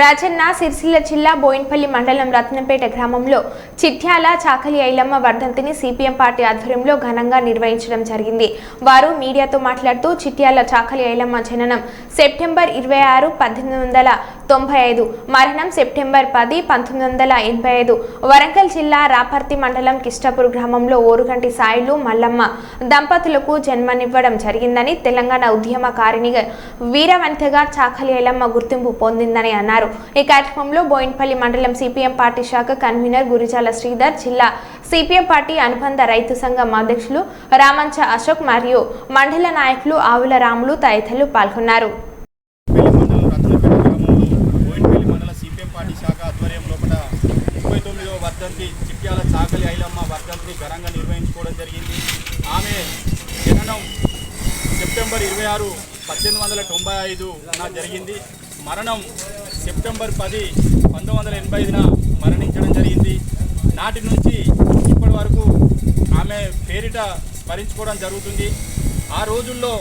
రాజన్న సిరిసిల్ల జిల్లా బోయిన్పల్లి మండలం రత్నంపేట గ్రామంలో చిట్యాల చాకలి ఐలమ్మ వర్ధంతిని సిపిఎం పార్టీ ఆధ్వర్యంలో ఘనంగా నిర్వహించడం జరిగింది. వారు మీడియాతో మాట్లాడుతూ చిట్యాల చాకలి ఐలమ్మ జననం సెప్టెంబర్ ఇరవై ఆరు పద్దెనిమిది వందల తొంభై ఐదు మరణం సెప్టెంబర్ పది పంతొమ్మిది వందల ఎనభై ఐదు. వరంగల్ జిల్లా రాపర్తి మండలం కిష్టపూర్ గ్రామంలో ఓరుగంటి సాయిలు మల్లమ్మ దంపతులకు జన్మనివ్వడం జరిగిందని తెలంగాణ ఉద్యమకారిణిగా వీరవంతగా చాకలి ఐలమ్మ గుర్తింపు పొందిందని అన్నారు. ఈ కార్యక్రమంలో బోయిన్పల్లి మండలం సిపిఎం పార్టీ శాఖ కన్వీనర్ గురిజాల శ్రీధర్ జిల్లా సిపిఎం పార్టీ అనుబంధ రైతు సంఘం అధ్యక్షులు రామంచ అశోక్ మరియు మండల నాయకులు ఆవుల రాములు తదితరులు పాల్గొన్నారు పెళ్ళి మండలం రత్నపేట గ్రామంలో బోయినపల్లి మండల సిపిఎం పార్టీ శాఖ ఆధ్వర్యం లోపల ముప్పై తొమ్మిదవ చిట్యాల చాకలి ఐలమ్మ వర్ధంతిని ఘనంగా నిర్వహించుకోవడం జరిగింది. ఆమె జననం సెప్టెంబర్ ఇరవై ఆరు పద్దెనిమిది వందల తొంభై ఐదున జరిగింది. మరణం సెప్టెంబర్ పది పంతొమ్మిది వందల ఎనభై ఐదున మరణించడం జరిగింది. నాటి నుంచి ఇప్పటి వరకు ఆమె పేరిట స్మరించుకోవడం జరుగుతుంది. ఆ రోజుల్లో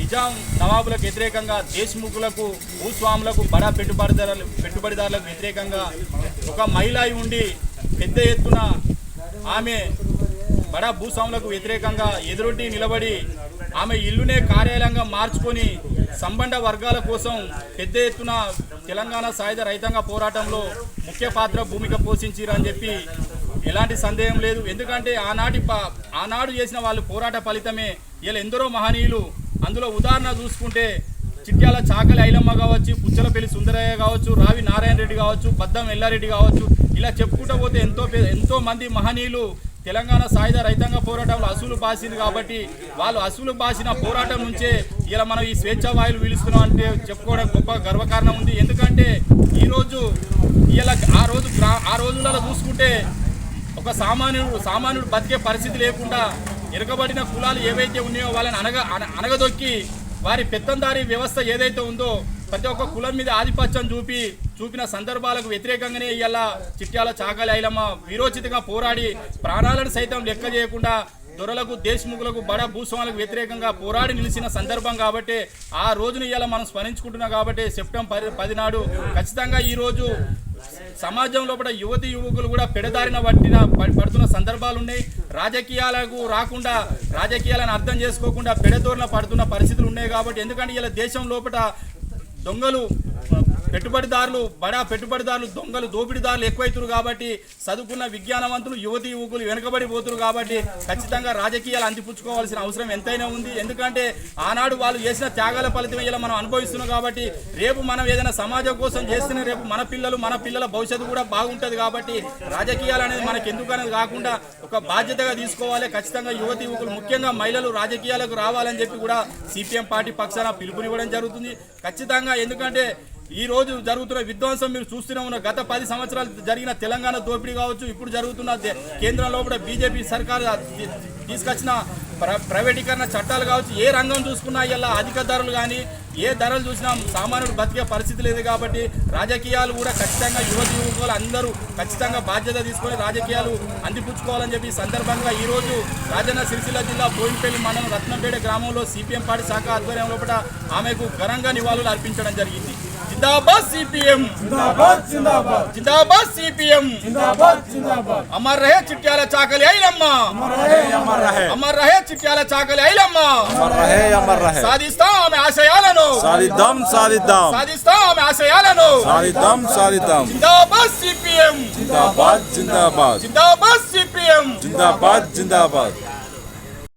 నిజాం నవాబులకు వ్యతిరేకంగా దేశముఖులకు భూస్వాములకు బడా పెట్టుబడిదారులు పెట్టుబడిదారులకు వ్యతిరేకంగా ఒక మహిళ ఉండి పెద్ద ఎత్తున ఆమె బడా భూస్వాములకు వ్యతిరేకంగా ఎదురొడ్డి నిలబడి ఆమె ఇల్లునే కార్యాలయంగా మార్చుకొని సంబంధ వర్గాల కోసం పెద్ద ఎత్తున తెలంగాణ సాయుధ రైతాంగ పోరాటంలో ముఖ్య పాత్ర భూమిక పోషించారని చెప్పి ఎలాంటి సందేహం లేదు. ఎందుకంటే ఆనాటి ఆనాడు చేసిన వాళ్ళు పోరాట ఫలితమే. ఇలా ఎందరో మహనీయులు అందులో ఉదాహరణ చూసుకుంటే చిట్యాల చాకలి ఐలమ్మ కావచ్చు పుచ్చలపల్లి సుందరయ్య కావచ్చు రావి నారాయణ రెడ్డి కావచ్చు బద్దం ఎల్లారెడ్డి కావచ్చు ఇలా చెప్పుకుంటే ఎంతో ఎంతో మంది మహనీయులు తెలంగాణ సాయుధ రైతాంగ పోరాటంలో అసూలు బాసింది కాబట్టి వాళ్ళు అసూలు బాసిన పోరాటం నుంచే ఇలా మనం ఈ స్వేచ్ఛ వాయులు పీలుస్తున్నాం అంటే చెప్పుకోవడం గొప్ప గర్వకారణం ఉంది. ఎందుకంటే ఈరోజు ఇలా ఆ రోజు గ్రా- ఆ రోజులలో చూసుకుంటే ఒక సామాన్యుడు సామాన్యుడు బతికే పరిస్థితి లేకుండా ఎరగబడిన కులాలు ఏవైతే ఉన్నాయో వాళ్ళని అనగ అనగదొక్కి వారి పెత్తందారి వ్యవస్థ ఏదైతే ఉందో ప్రతి ఒక్క కులం మీద ఆధిపత్యం చూపి చూపిన సందర్భాలకు వ్యతిరేకంగానే ఇవాళ చిట్యాల చాకలి ఐలమ్మ వీరోచితంగా పోరాడి ప్రాణాలను సైతం లెక్క చేయకుండా దొరలకు దేశముఖులకు బడ భూస్వాములకు వ్యతిరేకంగా పోరాడి నిలిచిన సందర్భం కాబట్టి ఆ రోజును ఇవాళ మనం స్మరించుకుంటున్నాం కాబట్టి సెప్టెంబర్ పది పదినాడు ఖచ్చితంగా ఈ రోజు సమాజం లోపల యువతి యువకులు కూడా పెడదారిన పట్టిన పడుతున్న సందర్భాలు ఉన్నాయి. రాజకీయాలకు రాకుండా రాజకీయాలను అర్థం చేసుకోకుండా పెడదోరణ పడుతున్న పరిస్థితులు ఉన్నాయి కాబట్టి ఎందుకంటే ఇలా దేశం లోపల దొంగలు పెట్టుబడిదారులు బడా పెట్టుబడిదారులు దొంగలు దోపిడీదారులు ఎక్కువైతున్నారు కాబట్టి చదువుకున్న విజ్ఞానవంతులు యువతి యువకులు వెనుకబడిపోతున్నారు కాబట్టి ఖచ్చితంగా రాజకీయాలు అందిపుచ్చుకోవాల్సిన అవసరం ఎంతైనా ఉంది. ఎందుకంటే ఆనాడు వాళ్ళు చేసిన త్యాగాల ఫలితం ఇలా మనం అనుభవిస్తున్నాం కాబట్టి రేపు మనం ఏదైనా సమాజం కోసం చేస్తున్న రేపు మన పిల్లలు మన పిల్లల భవిష్యత్తు కూడా బాగుంటుంది కాబట్టి రాజకీయాలు అనేది మనకి ఎందుకు అనేది కాకుండా ఒక బాధ్యతగా తీసుకోవాలి. ఖచ్చితంగా యువతి యువకులు ముఖ్యంగా మహిళలు రాజకీయాలకు రావాలని చెప్పి కూడా సిపిఎం పార్టీ పక్షాన పిలుపునివ్వడం జరుగుతుంది. ఖచ్చితంగా ఎందుకంటే ఈ రోజు జరుగుతున్న విధ్వంసం మీరు చూస్తూనే ఉన్న గత పది సంవత్సరాలు జరిగిన తెలంగాణ దోపిడీ కావచ్చు ఇప్పుడు జరుగుతున్న కేంద్రంలో కూడా బీజేపీ సర్కార్ తీసుకొచ్చిన ప్ర- ప్రైవేటీకరణ చట్టాలు కావచ్చు ఏ రంగం చూసుకున్నా ఇలా అధిక ధరలు కానీ ఏ ధరలు చూసినా సామాన్యుడు బతికే పరిస్థితి లేదు కాబట్టి రాజకీయాలు కూడా ఖచ్చితంగా యువతి యువకులు అందరూ ఖచ్చితంగా బాధ్యత తీసుకొని రాజకీయాలు అందిపుచ్చుకోవాలని చెప్పి సందర్భంగా ఈ రోజు రాజన్న సిరిసిల్ల జిల్లా బోయినపల్లి మండలం రత్నంపేట గ్రామంలో సిపిఎం పార్టీ శాఖ ఆధ్వర్యం లోపల ఆమెకు ఘనంగా నివాళులు అర్పించడం జరిగింది. జిందాబాద్ సిపిఎం. జిందాబాద్ జిందాబాద్. జిందాబాద్ సిపిఎం. జిందాబాద్ జిందాబాద్. అమర్ రహే చిట్యాల చాకలి ఐలమ్మ. అమర్ రహే అమర్ రహే. అమర్ రహే చిట్యాల చాకలి ఐలమ్మ. అమర్ రహే అమర్ రహే. సాధిస్తాం ఆమె ఆశయాలను. సాధిద్దాం సాధిద్దాం. సాధిస్తాం ఆమె ఆశయాలను. సాధిద్దాం సాధిద్దాం. జిందాబాద్ సిపిఎం. జిందాబాద్ జిందాబాద్. జిందాబాద్ సిపిఎం. జిందాబాద్ జిందాబాద్.